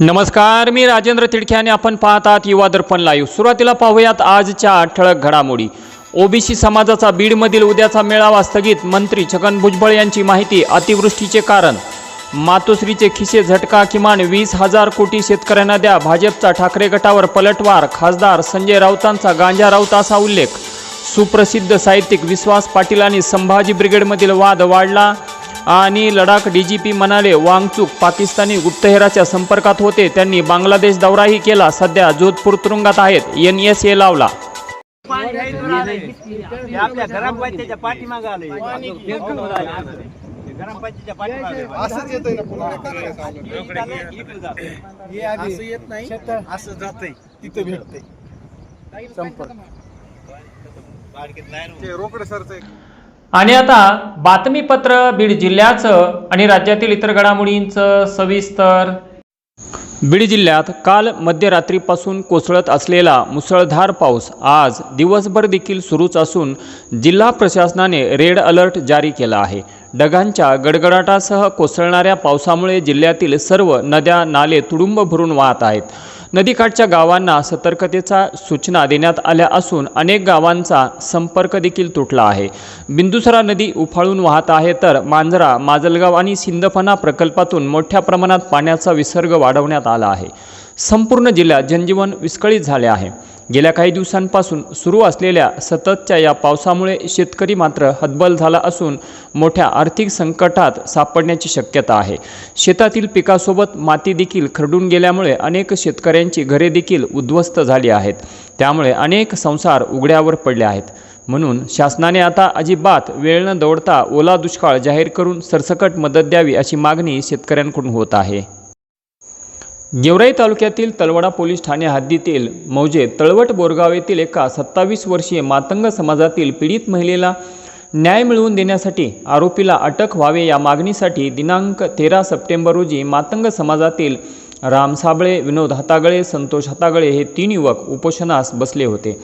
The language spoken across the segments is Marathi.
नमस्कार मी राजेंद्र तिडके आणि आपण पाहतात युवा दर्पण लाईव्ह सुरुवातीला पाहूयात आजच्या ठळक घडामोडी. ओबीसी समाजाचा बीडमधील उद्याचा मेळावा स्थगित मंत्री छगन भुजबळ यांची माहिती अतिवृष्टीचे कारण. मातोश्रीचे खिसे झटका किमान वीस हजार कोटी शेतकऱ्यांना द्या भाजपचा ठाकरे गटावर पलटवार खासदार संजय राऊतांचा गांजा राऊत असा उल्लेख. सुप्रसिद्ध साहित्यिक विश्वास पाटील आणि संभाजी ब्रिगेडमधील वाद वाढला आणि लडाख डीजीपी म्हणाले वांगचूक पाकिस्तानी गुप्तहेराच्या संपर्कात होते त्यांनी बांगलादेश दौराही केला सध्या जोधपूर तुरुंगात आहेत एन एस ए लावला पाणी आहे इथून आलंय. हे आपल्या ग्रामपंचायतीच्या पाठीमागं आलंय ग्रामपंचायतीच्या पाठीमागं असंच येतंय ना पुन्हा काय करायचं आपण? इकडं आलंय, इकडं जातंय. हे आधी असं येत नाही असं जातंय तिथं भेटतंय संपर्क बारकीत नाही रे. ते रोकडे सरचं एक आणि आता बातमीपत्र बीड जिल्ह्याचं आणि राज्यातील इतर घडामोडींचं सविस्तर. बीड जिल्ह्यात काल मध्यरात्रीपासून कोसळत असलेला मुसळधार पाऊस आज दिवसभर देखील सुरूच असून जिल्हा प्रशासनाने रेड अलर्ट जारी केला आहे. ढगांच्या गडगडाटासह कोसळणाऱ्या पावसामुळे जिल्ह्यातील सर्व नद्या नाले तुडुंब भरून वाहत आहेत. नदीकाठच्या गावांना सतर्कतेचा सूचना देण्यात आल्या असून अनेक गावांचा संपर्क देखील तुटला आहे. बिंदुसरा नदी उफाळून वाहत आहे तर मांजरा माजलगाव आणि सिंदफणा प्रकल्पातून मोठ्या प्रमाणात पाण्याचा विसर्ग वाढवण्यात आला आहे. संपूर्ण जिल्ह्यात जनजीवन विस्कळीत झाले आहे. गेल्या काही दिवसांपासून सुरू असलेल्या सततच्या या पावसामुळे शेतकरी मात्र हतबल झाला असून मोठ्या आर्थिक संकटात सापडण्याची शक्यता आहे. शेतातील पिकासोबत माती देखील खरडून गेल्यामुळे अनेक शेतकऱ्यांची घरे देखील उद्ध्वस्त झाली आहेत. त्यामुळे अनेक संसार उघड्यावर पडले आहेत. म्हणून शासनाने आता अजिबात वेळ न दौडता ओला दुष्काळ जाहीर करून सरसकट मदत द्यावी अशी मागणी शेतकऱ्यांकडून होत आहे. गेवराई तालुक्यातील तलवडा पोलीस ठाणे हद्दीतील मौजे तळवट बोरगाव येथील एका सत्तावीस वर्षीय मातंग समाजातील पीडित महिलेला न्याय मिळवून देण्यासाठी आरोपीला अटक व्हावे या मागणीसाठी दिनांक तेरा सप्टेंबर रोजी मातंग समाजातील राम साबळे विनोद हातागळे संतोष हातागळे हे तीन युवक उपोषणास बसले होते.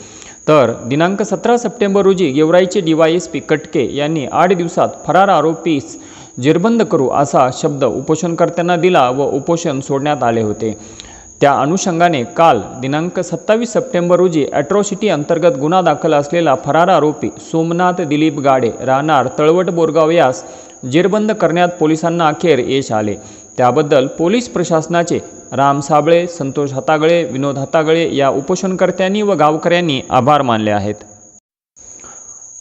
तर दिनांक सतरा सप्टेंबर रोजी गेवराईचे डीवायएसपी कटके यांनी आठ दिवसात फरार आरोपीस जेरबंद करू असा शब्द उपोषणकर्त्यांना दिला व उपोषण सोडण्यात आले होते. त्या अनुषंगाने काल दिनांक सत्तावीस सप्टेंबर रोजी ॲट्रॉसिटी अंतर्गत गुन्हा दाखल असलेला फरार आरोपी सोमनाथ दिलीप गाडे राहणार तळवट बोरगाव यास जेरबंद करण्यात पोलिसांना अखेर यश आले. त्याबद्दल पोलीस प्रशासनाचे राम साबळे संतोष हातागळे विनोद हातागळे या उपोषणकर्त्यांनी व गावकऱ्यांनी आभार मानले आहेत.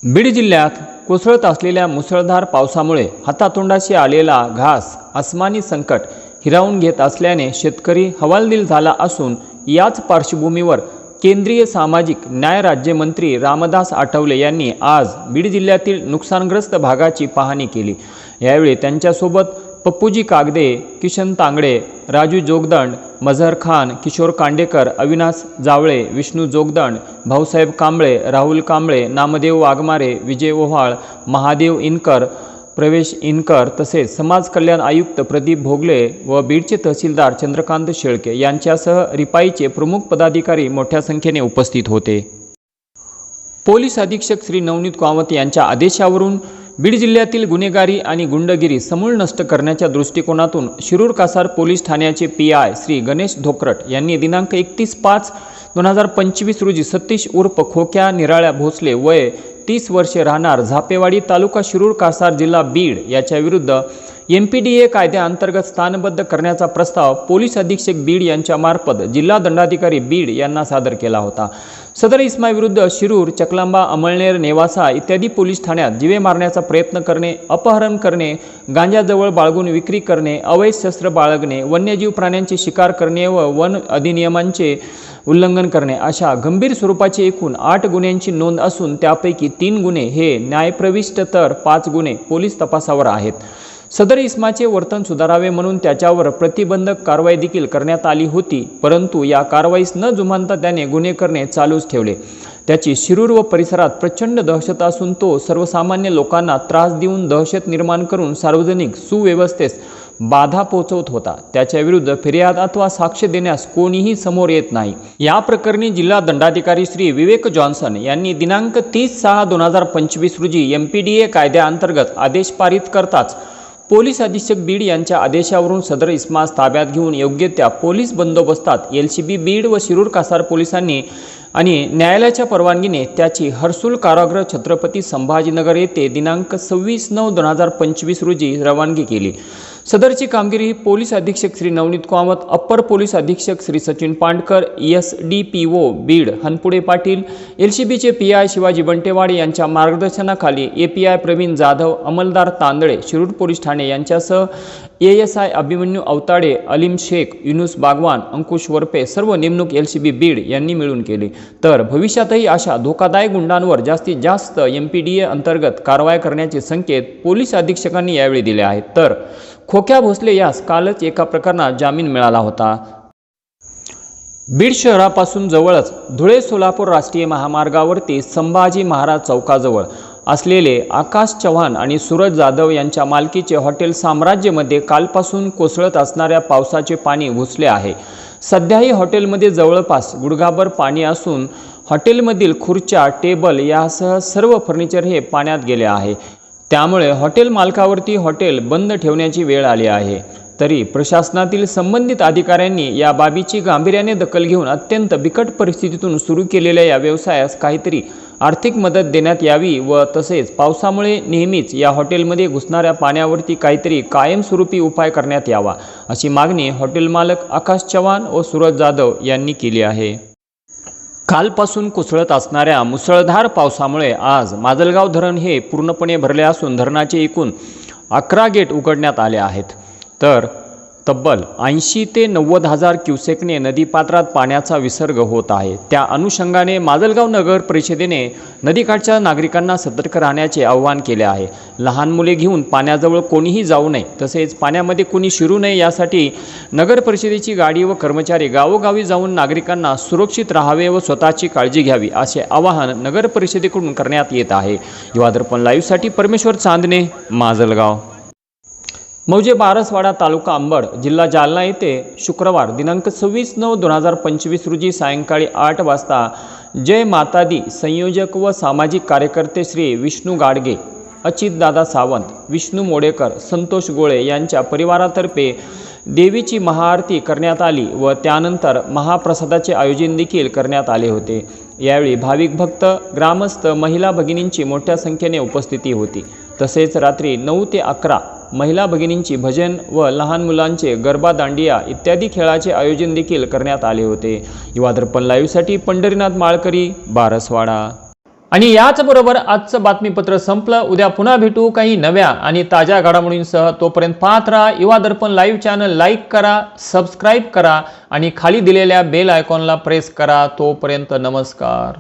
बीड जिल्ह्यात कोसळत असलेल्या मुसळधार पावसामुळे हातातोंडाशी आलेला घास आसमानी संकट हिरावून घेत असल्याने शेतकरी हवालदिल झाला असून याच पार्श्वभूमीवर केंद्रीय सामाजिक न्याय राज्यमंत्री रामदास आठवले यांनी आज बीड जिल्ह्यातील नुकसानग्रस्त भागाची पाहणी केली. यावेळी त्यांच्यासोबत पप्पूजी कागदे किशन तांगडे राजू जोगदंड मझहर खान किशोर कांडेकर अविनाश जावळे विष्णू जोगदंड भाऊसाहेब कांबळे राहुल कांबळे नामदेव वाघमारे विजय ओव्हाळ महादेव इनकर प्रवेश इनकर तसेच समाज कल्याण आयुक्त प्रदीप भोगले व बीडचे तहसीलदार चंद्रकांत शेळके यांच्यासह रिपाईचे प्रमुख पदाधिकारी मोठ्या संख्येने उपस्थित होते. पोलीस अधीक्षक श्री नवनीत कामत यांच्या आदेशावरून बीड जिल्ह्यातील गुन्हेगारी आणि गुंडगिरी समूळ नष्ट करण्याच्या दृष्टिकोनातून शिरूर कासार पोलीस ठाण्याचे पी आय श्री गणेश धोकरट यांनी दिनांक एकतीस पाच दोन हजार पंचवीस रोजी सतीश उर्फ खोक्या निराळ्या भोसले वय तीस वर्षे राहणार झापेवाडी तालुका शिरूर कासार जिल्हा बीड याच्याविरुद्ध एम पी डी ए कायद्याअंतर्गत स्थानबद्ध करण्याचा प्रस्ताव पोलीस अधीक्षक बीड यांच्यामार्फत जिल्हा दंडाधिकारी बीड यांना सादर केला होता. सदर इस्माविरुद्ध शिरूर चकलांबा अमळनेर नेवासा इत्यादी पोलीस ठाण्यात जीवे मारण्याचा प्रयत्न करणे अपहरण करणे गांजाजवळ बाळगून विक्री करणे अवैध शस्त्र बाळगणे वन्यजीव प्राण्यांची शिकार करणे व वन अधिनियमांचे उल्लंघन करणे अशा गंभीर स्वरूपाचे एकूण आठ गुन्ह्यांची नोंद असून त्यापैकी तीन गुन्हे हे न्यायप्रविष्ट तर पाच गुन्हे पोलीस तपासावर आहेत. सदर इस्माचे वर्तन सुधारावे म्हणून त्याच्यावर प्रतिबंधक कारवाई देखील करण्यात आली होती. परंतु या कारवाईस न जुमानता त्याने गुन्हे करणे चालूच ठेवले. त्याची शिरूर व परिसरात प्रचंड दहशत असून तो सर्वसामान्य लोकांना त्रास देऊन दहशत निर्माण करून सार्वजनिक सुव्यवस्थेस बाधा पोहोचवत होता. त्याच्या विरुद्ध फिर्याद अथवा साक्ष देण्यास कोणीही समोर येत नाही. या प्रकरणी जिल्हा दंडाधिकारी श्री विवेक जॉन्सन यांनी दिनांक तीस सहा दोन हजार पंचवीस रोजी एम पी डी ए कायद्याअंतर्गत आदेश पारित करताच पोलीस अधीक्षक बीड यांच्या आदेशावरून सदर इस्मास ताब्यात घेऊन योग्य त्या पोलीस बंदोबस्तात एल सी बी बीड व शिरूर कासार पोलिसांनी आणि न्यायालयाच्या परवानगीने त्याची हर्सुल कारागृह छत्रपती संभाजीनगर येथे दिनांक सव्वीस नऊ दोन हजार पंचवीस रोजी रवानगी केली. सदरची कामगिरी पोलीस अधीक्षक श्री नवनीत कामत अप्पर पोलीस अधीक्षक Shri Sachin Pandkar S D P O Beed Hanpude Patil L C बीचे पी आय शिवाजी बंटेवाडे यांच्या मार्गदर्शनाखाली A P I Pravin Jadhav अंमलदार Tandale Shirur police ठाणे यांच्यासह A S I Abhimanyu Avtade Alim Shaikh Yunus Bagwan Ankush Warpe सर्व नेमणूक एल सी बी बीड यांनी मिळून केली. तर भविष्यातही अशा धोकादायक गुंडांवर जास्तीत जास्त एम पी डी ए अंतर्गत कारवाई करण्याचे संकेत पोलीस अधीक्षकांनी यावेळी दिले आहेत. तर खोक्या भोसले यास कालच एका प्रकरणात जामीन मिळाला होता. बीड शहरापासून जवळच धुळे सोलापूर राष्ट्रीय महामार्गावरती संभाजी महाराज चौकाजवळ असलेले आकाश चव्हाण आणि सूरज जाधव यांच्या मालकीचे हॉटेल साम्राज्यमध्ये कालपासून कोसळत असणाऱ्या पावसाचे पाणी घुसले आहे. सध्याही हॉटेलमध्ये जवळपास गुडघाभर पाणी असून हॉटेलमधील खुर्च्या टेबल यासह सर्व फर्निचर हे पाण्यात गेले आहे. त्यामुळे हॉटेल मालकावरती हॉटेल बंद ठेवण्याची वेळ आली आहे. तरी प्रशासनातील संबंधित अधिकाऱ्यांनी या बाबीची गांभीर्याने दखल घेऊन अत्यंत बिकट परिस्थितीतून सुरू केलेल्या या व्यवसायास काहीतरी आर्थिक मदत देण्यात यावी व तसेच पावसामुळे नेहमीच या हॉटेलमध्ये घुसणाऱ्या पाण्यावरती काहीतरी कायमस्वरूपी उपाय करण्यात यावा अशी मागणी हॉटेल मालक आकाश चव्हाण व सूरज जाधव यांनी केली आहे. कालपासून कोसळत असणाऱ्या मुसळधार पावसामुळे आज माजलगाव धरण हे पूर्णपणे भरले असून धरणाचे एकूण अकरा गेट उघडण्यात आले आहेत. तर तब्बल ऐंशी ते नव्वद हजार क्युसेकने नदीपात्रात पाण्याचा विसर्ग होत आहे. त्या अनुषंगाने माजलगाव नगर परिषदेने नदीकाठच्या नागरिकांना सतर्क राहण्याचे आवाहन केले आहे. लहान मुले घेऊन पाण्याजवळ कोणीही जाऊ नये तसेच पाण्यामध्ये कोणी शिरू नये यासाठी नगर परिषदेची गाडी व कर्मचारी गावोगावी जाऊन नागरिकांना सुरक्षित राहावे व स्वतःची काळजी घ्यावी असे आवाहन नगर परिषदेकडून करण्यात येत आहे. युवादर्पण लाईव्हसाठी परमेश्वर चांदणे माजलगाव. मौजे बारसवाडा तालुका अंबड जिल्हा जालना येथे शुक्रवार दिनांक सव्वीस नऊ दोन हजार पंचवीस रोजी सायंकाळी आठ वाजता जय मातादी संयोजक व सामाजिक कार्यकर्ते श्री विष्णू गाडगे अचितदादा सावंत विष्णू मोडेकर संतोष गोळे यांच्या परिवारातर्फे देवीची महाआरती करण्यात आली व त्यानंतर महाप्रसादाचे आयोजन देखील करण्यात आले होते. यावेळी भाविक भक्त ग्रामस्थ महिला भगिनींची मोठ्या संख्येने उपस्थिती होती. तसेच रात्री नऊ ते अकरा महिला भगिनींची भजन व लहान मुलांचे गरबा दांडिया इत्यादी खेळाचे आयोजन देखील करण्यात आले होते. युवा दर्पण लाईव्हसाठी पंढरीनाथ माळकरी बारसवाडा. आणि याचबरोबर आजचं बातमीपत्र संपलं. उद्या पुन्हा भेटू काही नव्या आणि ताज्या घडामोडींसह. तोपर्यंत पाहत राहा Yuva Darpan live channel like करा सबस्क्राईब करा आणि खाली दिलेल्या बेल आयकॉनला प्रेस करा. तोपर्यंत नमस्कार.